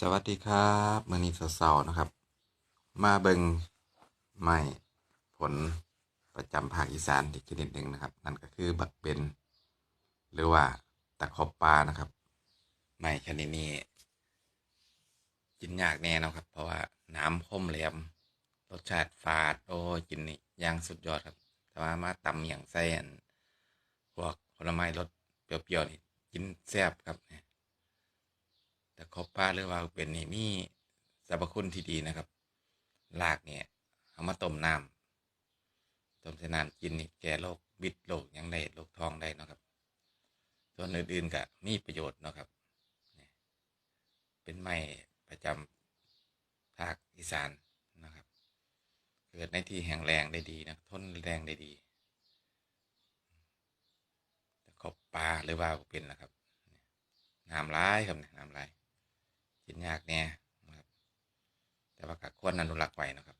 สวัสดีครับมือนี้เสาร์ๆนะครับ มาเบิงไม้ผลประจำภาคอีสานอีกชนิดหนึ่งนะครับ นั่นก็คือบักเบนหรือว่าตะขบปลานะครับ ไม้ชนิดนี้กินยากแน่นะครับ เพราะว่าน้ำคมแหลมรสชาติฝาดโอ้กินนี่ย่างสุดยอดครับแต่ว่ามาตำอย่างไส้อันพวกผลไม้รสเปรี้ยวๆนี่กินแซ่บครับ เนี่ยแต่คบป้าหรือว่าเป็นนี่มีสรรพคุณที่ดีนะครับรากเนี่ยเอามาต้มน้ำต้มใส่น้ำกินนี่แก้โรคบิดโรคยังได้โรคท้องได้นะครับ ส่วนอื่นๆก็มีประโยชน์นะครับเป็นไม้ประจำภาคอีสานนะครับ เกิดในที่แห้งแรงได้ดีนะทนแรงได้ดีแต่ขบปลาหรือว่าเป็นนะครับน้ำร้ายครับน้ำร้าย กินยากแน่นะครับแต่ว่าก็ควรอนุรักษ์ไว้นะครับ